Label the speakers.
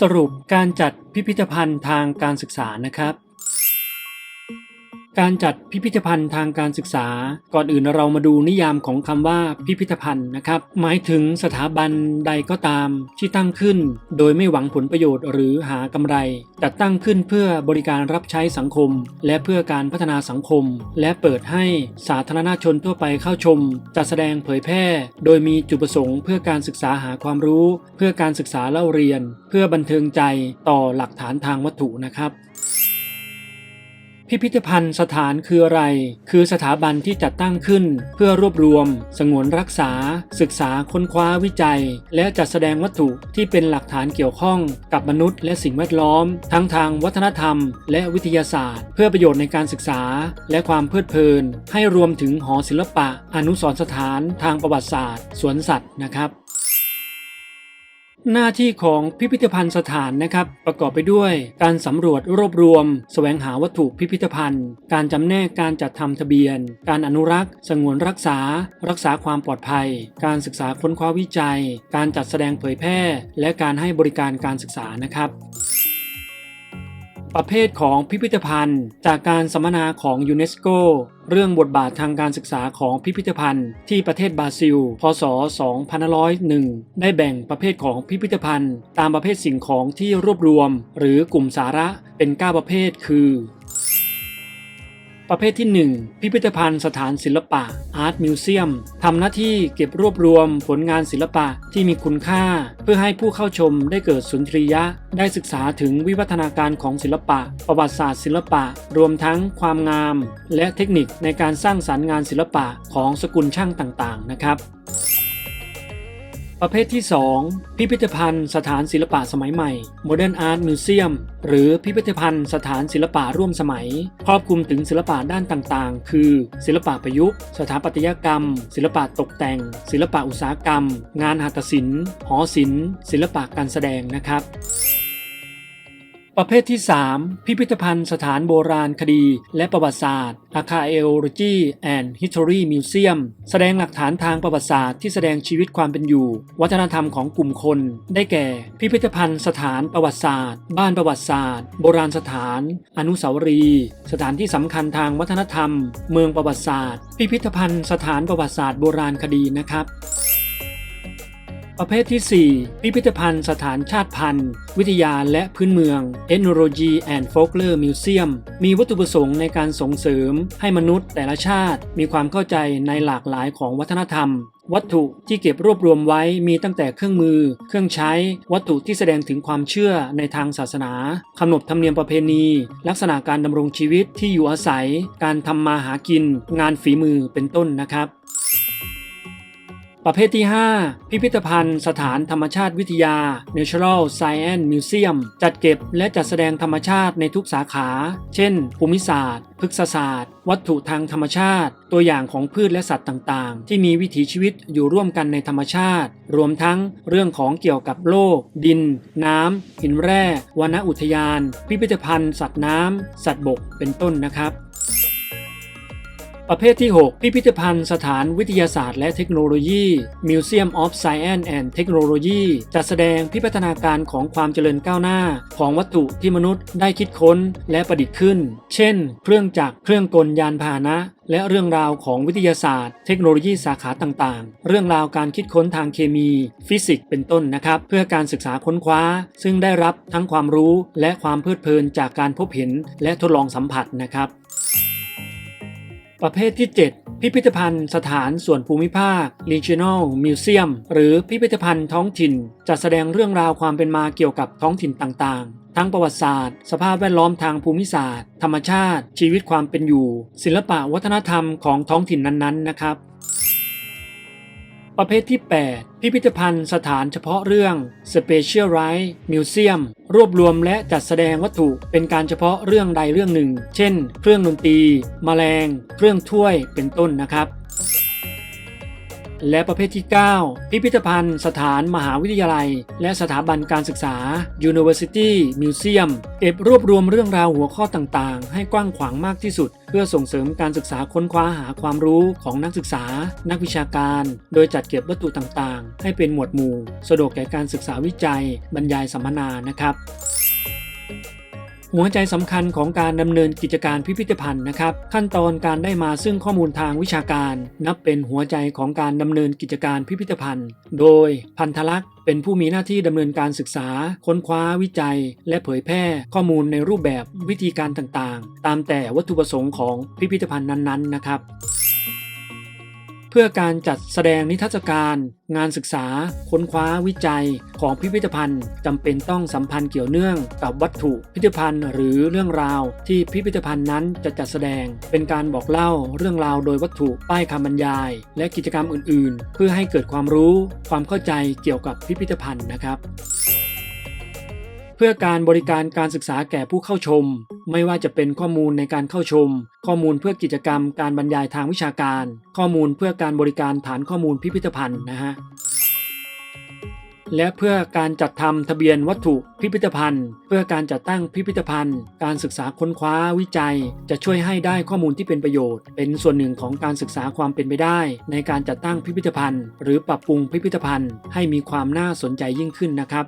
Speaker 1: สรุปการจัดพิพิธภัณฑ์ทางการศึกษานะครับ การจัดพิพิธภัณฑ์ทางการศึกษา ก่อนอื่นเรามาดูนิยามของคำว่าพิพิธภัณฑ์นะครับ หมายถึงสถาบันใดก็ตามที่ตั้งขึ้น โดยไม่หวังผลประโยชน์หรือหากำไร แต่ตั้งขึ้นเพื่อบริการรับใช้สังคม และเพื่อการพัฒนาสังคม และเปิดให้สาธารณชนทั่วไปเข้าชม จัดแสดงเผยแพร่ โดยมีจุดประสงค์เพื่อการศึกษาหาความรู้ เพื่อการศึกษาเล่าเรียน เพื่อบันเทิงใจต่อหลักฐานทางวัตถุนะครับ พิพิธภัณฑ์สถานคืออะไร คือสถาบันที่จัดตั้งขึ้น เพื่อรวบรวม สงวนรักษา ศึกษาค้นคว้าวิจัย และจัดแสดงวัตถุที่เป็นหลักฐานเกี่ยวข้องกับมนุษย์และสิ่งแวดล้อม ทั้งทางวัฒนธรรม และวิทยาศาสตร์ เพื่อประโยชน์ในการศึกษา และความเพลิดเพลิน ให้รวมถึงหอศิลปะ อนุสรณ์สถาน ทางประวัติศาสตร์ สวนสัตว์นะครับ หน้าที่ของพิพิธภัณฑ์สถานนะครับ ประกอบไปด้วย การสำรวจรวบรวมแสวงหาวัตถุพิพิธภัณฑ์ การจำแนกการจัดทำทะเบียน การอนุรักษ์ สงวนรักษา รักษาความปลอดภัย การศึกษาค้นคว้าวิจัย การจัดแสดงเผยแพร่ และการให้บริการการศึกษานะครับ ประเภทของพิพิธภัณฑ์ จากการสัมมนาของยูเนสโกเรื่องบทบาททางการศึกษาของพิพิธภัณฑ์ ที่ประเทศบราซิล พศ 2501 ได้แบ่งประเภทของพิพิธภัณฑ์ ตามประเภทสิ่งของที่รวบรวม หรือกลุ่มสาระเป็น 9 ประเภท คือ ประเภทที่ 1 พิพิธภัณฑ์สถานศิลปะ Art Museum ทำหน้าที่เก็บรวบรวมผลงานศิลปะที่มีคุณค่า เพื่อให้ผู้เข้าชมได้เกิดสุนทรียะ ได้ศึกษาถึงวิวัฒนาการของศิลปะ ประวัติศาสตร์ศิลปะ รวมทั้งความงาม และเทคนิคในการสร้างสรรค์งานศิลปะของสกุลช่างต่างๆ นะครับ ประเภทที่ 2 พิพิธภัณฑ์สถานศิลปะสมัยใหม่ Modern Art Museum หรือพิพิธภัณฑ์สถานศิลปะร่วมสมัย ครอบคลุมถึงศิลปะด้านต่างๆ คือ ศิลปะประยุกต์ สถาปัตยกรรม ศิลปะตกแต่ง ศิลปะอุตสาหกรรม งานหัตถศิลป์ หอศิลป์ ศิลปะการแสดงนะครับ ประเภทที่ 3 พิพิธภัณฑ์สถานโบราณคดี และประวัติศาสตร์ Archaeology and History Museum แสดงหลักฐานทางประวัติศาสตร์ที่แสดงชีวิตความเป็นอยู่ วัฒนธรรมของกลุ่มคน ได้แก่ พิพิธภัณฑ์สถานประวัติศาสตร์ บ้านประวัติศาสตร์ โบราณสถาน อนุสาวรีย์ สถานที่สำคัญทางวัฒนธรรม เมืองประวัติศาสตร์ พิพิธภัณฑ์สถานประวัติศาสตร์โบราณคดีนะครับ ประเภทที่ 4 พิพิธภัณฑ์สถานชาติพันธุ์ วิทยาและพื้นเมือง Ethnology and Folklore Museum มีวัตถุประสงค์ในการส่งเสริมให้มนุษย์แต่ละชาติ มีความเข้าใจในหลากหลายของวัฒนธรรม วัตถุที่เก็บรวบรวมไว้มีตั้งแต่เครื่องมือ เครื่องใช้ วัตถุที่แสดงถึงความเชื่อในทางศาสนาขนบธรรมเนียมประเพณี ลักษณะการดำรงชีวิตที่อยู่อาศัย การทำมาหากิน งานฝีมือเป็นต้นนะครับ ประเภทที่ 5 พิพิธภัณฑ์สถานธรรมชาติวิทยา Natural Science Museum จัดเก็บและจัดแสดงธรรมชาติในทุกสาขา เช่น ภูมิศาสตร์ พฤกษศาสตร์ วัตถุทางธรรมชาติ ตัวอย่างของพืชและสัตว์ต่างๆ ที่มีวิถีชีวิตอยู่ร่วมกันในธรรมชาติ รวมทั้งเรื่องของเกี่ยวกับโลก ดิน น้ำหินแร่วรรณอุทยาน พิพิธภัณฑ์ สัตว์น้ำสัตว์บก เป็นต้นนะครับ ประเภทที่ 6 พิพิธภัณฑ์สถานวิทยาศาสตร์และเทคโนโลยี Museum of Science and Technology จัดแสดงพิพัฒนาการของความเจริญก้าวหน้า ของวัตถุที่มนุษย์ได้คิดค้นและประดิษฐ์ขึ้น เช่น เครื่องจักร เครื่องกลยานพาหนะและเรื่องราวของวิทยาศาสตร์ เทคโนโลยีสาขาต่างๆ เรื่องราวการคิดค้นทางเคมี ฟิสิกส์เป็นต้นนะครับ เพื่อการศึกษาค้นคว้า ซึ่งได้รับทั้งความรู้และความเพลิดเพลินจากการพบเห็นและทดลองสัมผัสนะครับ ประเภทที่ 7 พิพิธภัณฑ์สถานส่วนภูมิภาค Regional Museum หรือพิพิธภัณฑ์ท้องถิ่น จัดแสดงเรื่องราวความเป็นมาเกี่ยวกับท้องถิ่นต่างๆ ทั้งประวัติศาสตร์ สภาพแวดล้อมทางภูมิศาสตร์ ธรรมชาติ ชีวิตความเป็นอยู่ ศิลปะวัฒนธรรมของท้องถิ่นนั้นๆ นะครับ ประเภทที่ 8 พิพิธภัณฑ์สถานเฉพาะเรื่อง Specialized Museum รวบรวมและจัดแสดงวัตถุเป็นการเฉพาะเรื่องใดเรื่องหนึ่ง เช่น เครื่องดนตรีแมลง เครื่องถ้วยเป็นต้นนะครับ และประเภทที่ 9 พิพิธภัณฑ์ สถานมหาวิทยาลัย และสถาบันการศึกษา University Museum เก็บรวบรวมเรื่องราวหัวข้อต่างๆ ให้กว้างขวางมากที่สุด เพื่อส่งเสริมการศึกษาค้นคว้าหาความรู้ของนักศึกษา นักวิชาการ โดยจัดเก็บวัตถุต่างๆ ให้เป็นหมวดหมู่ สะดวกแก่การศึกษาวิจัย บรรยายสัมมนานะครับ หัวใจสำคัญของการดำเนินกิจการพิพิธภัณฑ์นะครับ ขั้นตอนการได้มาซึ่งข้อมูลทางวิชาการ นับเป็นหัวใจของการดำเนินกิจการพิพิธภัณฑ์ โดยพันธลักษณ์เป็นผู้มีหน้าที่ดำเนินการศึกษา ค้นคว้าวิจัย และเผยแพร่ข้อมูลในรูปแบบวิธีการต่างๆ ตามแต่วัตถุประสงค์ของพิพิธภัณฑ์นั้นๆนะครับ เพื่อการจัดแสดงนิทรรศการ งานศึกษา ค้นคว้าวิจัยของพิพิธภัณฑ์จำเป็นต้องสัมพันธ์เกี่ยวเนื่องกับวัตถุพิพิธภัณฑ์ หรือเรื่องราวที่พิพิธภัณฑ์นั้นจะจัดแสดง เป็นการบอกเล่าเรื่องราวโดยวัตถุป้ายคำบรรยาย และกิจกรรมอื่น ๆ เพื่อให้เกิดความรู้ ความเข้าใจเกี่ยวกับพิพิธภัณฑ์นะครับ เพื่อการบริการการศึกษาแก่ผู้เข้าชม ไม่ว่าจะเป็นข้อมูลในการเข้าชม ข้อมูลเพื่อกิจกรรม การบรรยายทางวิชาการ ข้อมูลเพื่อการบริการฐานข้อมูลพิพิธภัณฑ์นะฮะและเพื่อการจัดทำทะเบียนวัตถุพิพิธภัณฑ์ เพื่อการจัดตั้งพิพิธภัณฑ์ การศึกษาค้นคว้าวิจัย จะช่วยให้ได้ข้อมูลที่เป็นประโยชน์ เป็นส่วนหนึ่งของการศึกษาความเป็นไปได้ ในการจัดตั้งพิพิธภัณฑ์ หรือปรับปรุงพิพิธภัณฑ์ ให้มีความน่าสนใจยิ่งขึ้นนะครับ